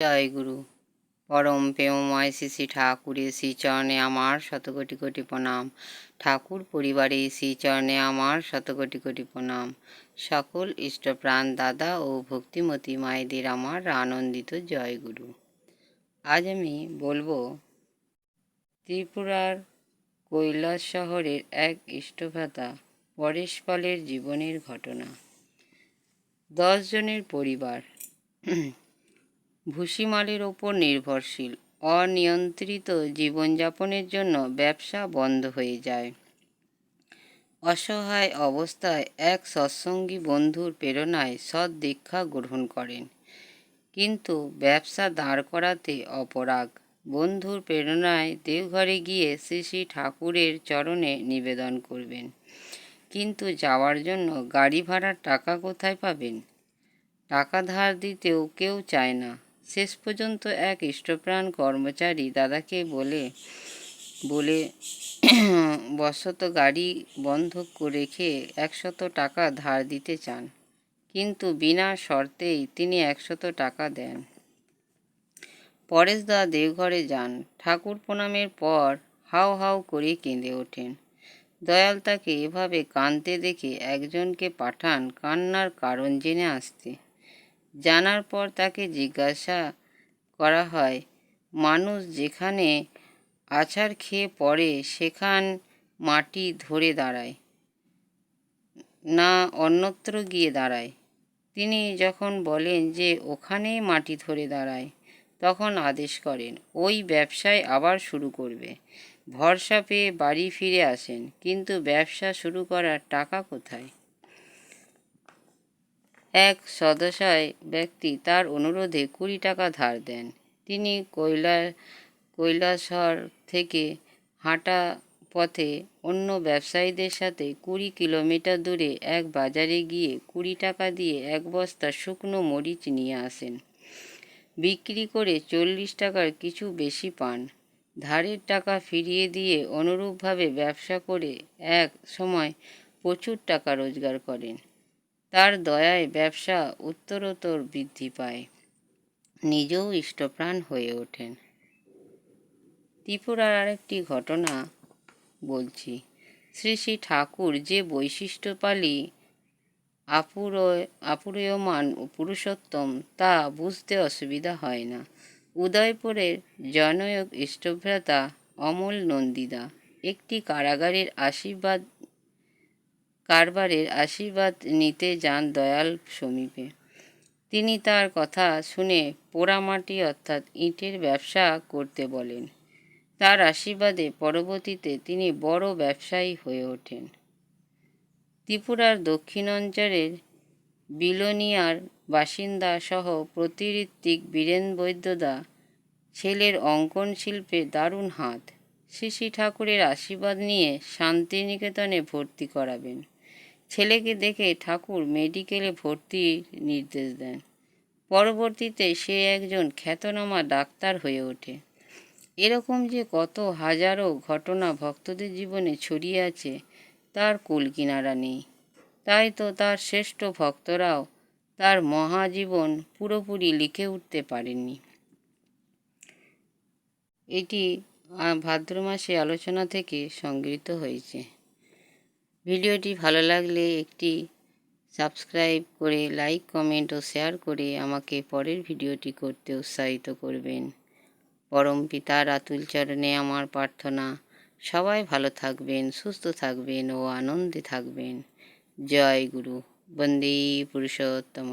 জয় গুরু। পরম প্রেমময় শ্রী শ্রী ঠাকুরের শ্রীচরণে আমার শতকোটি কোটি প্রণাম। ঠাকুর পরিবারে শ্রীচরণে আমার শতকোটি কোটি প্রণাম। সকল ইষ্টপ্রাণ দাদা ও ভক্তিমতী মায়েদের আমার আনন্দিত জয় গুরু। আজ আমি বলব, ত্রিপুরার কৈলাস শহরের এক ইষ্টভ্রাতা পরেশ পালের জীবনের ঘটনা। দশ জনের পরিবার ভুসিমালের ওপর নির্ভরশীল। অনিয়ন্ত্রিত জীবনযাপনের জন্য ব্যবসা বন্ধ হয়ে যায়। অসহায় অবস্থায় এক সৎসঙ্গী বন্ধুর প্রেরণায় সৎ দীক্ষা গ্রহণ করেন। কিন্তু ব্যবসা দাঁড় করাতে অপরাগ। বন্ধুর প্রেরণায় দেওঘরে গিয়ে শ্রী শ্রী ঠাকুরের চরণে নিবেদন করবেন। কিন্তু যাওয়ার জন্য গাড়ি ভাড়ার টাকা কোথায় পাবেন? টাকা ধার দিতেও কেউ চায় না। শেষ পর্যন্ত এক ইষ্টপ্রাণ কর্মচারী দাদাকে বলে বলে বশত গাড়ি বন্ধ রেখে একশত টাকা ধার দিতে চান। কিন্তু বিনা শর্তেই তিনি একশত টাকা দেন। পরেশদা দেওঘরে যান। ঠাকুর প্রণামের পর হাও হাও করে কেঁদে ওঠেন। দয়াল তাকে এভাবে কাঁদতে দেখে একজনকে পাঠান কান্নার কারণ জেনে আসতে। জানার পর তাকে জিজ্ঞাসা করা হয়, মানুষ যেখানে আছাড় খেয়ে পড়ে, সেখান মাটি ধরে দাঁড়ায়, না অন্যত্র গিয়ে দাঁড়ায়? তিনি যখন বলেন যে ওখানেই মাটি ধরে দাঁড়ায়, তখন আদেশ করেন, ওই ব্যবসায় আবার শুরু করবে। ভরসা পেয়ে বাড়ি ফিরে আসেন, কিন্তু ব্যবসা শুরু করার টাকা কোথায়? এক সদস্যায় ব্যক্তি তার অনুরোধে কুড়ি টাকা ধার দেন। তিনি কৈলা কৈলাসহর থেকে হাঁটা পথে অন্য ব্যবসায়ীদের সাথে কুড়ি কিলোমিটার দূরে এক বাজারে গিয়ে কুড়ি টাকা দিয়ে এক বস্তা শুকনো মরিচ নিয়ে আসেন। বিক্রি করে চল্লিশ টাকার কিছু বেশি পান। ধারের টাকা ফিরিয়ে দিয়ে অনুরূপভাবে ব্যবসা করে এক সময় প্রচুর টাকা রোজগার করেন। তার দয়ায় ব্যবসা উত্তরোত্তর বৃদ্ধি পায়। নিজেও ইষ্টপ্রাণ হয়ে ওঠেন। ত্রিপুরার আরেকটি ঘটনা বলছি। শ্রী শ্রী ঠাকুর যে বৈশিষ্ট্যপালী আপুরয় আপুরীয়মান পুরুষোত্তম তা বুঝতে অসুবিধা হয় না। উদয়পুরের জনয়ক ইষ্টভ্রাতা অমল নন্দিদা একটি কারাগারের আশীর্বাদ কারবারের আশীর্বাদ নিতে যান দয়াল সমীপে। তিনি তার কথা শুনে পোড়ামাটি অর্থাৎ ইটের ব্যবসা করতে বলেন। তার আশীর্বাদে পরবর্তীতে তিনি বড় ব্যবসায়ী হয়ে ওঠেন। ত্রিপুরার দক্ষিণ অঞ্চলের বিলোনিয়ার বাসিন্দা সহ প্রতিঋত্বিক বীরেন বৈদ্যদা ছেলের অঙ্কন শিল্পে দারুণ হাত। শ্রী ঠাকুরের আশীর্বাদ নিয়ে শান্তিনিকেতনে ভর্তি করাবেন। ছেলেকে দেখে ঠাকুর মেডিকেলে ভর্তির নির্দেশ দেন। পরবর্তীতে সে একজন খ্যাতনামা ডাক্তার হয়ে ওঠে। এরকম যে কত হাজারো ঘটনা ভক্তদের জীবনে ছড়িয়ে আছে, তার কুল কিনারা নেই। তাই তো তার শ্রেষ্ঠ ভক্তরাও তার মহাজীবন পুরোপুরি লিখে উঠতে পারেননি। এটি ভাদ্র মাসে আলোচনা থেকে সংগৃহীত হয়েছে। ভিডিওটি ভালো লাগলে একটি সাবস্ক্রাইব করে, লাইক, কমেন্ট ও শেয়ার করে আমাকে পরের ভিডিওটি করতে উৎসাহিত করবেন। পরম পিতার আতুল চরণে আমার প্রার্থনা। সবাই ভালো থাকবেন, সুস্থ থাকবেন ও আনন্দে থাকবেন। জয় গুরু। বন্দে পুরুষোত্তম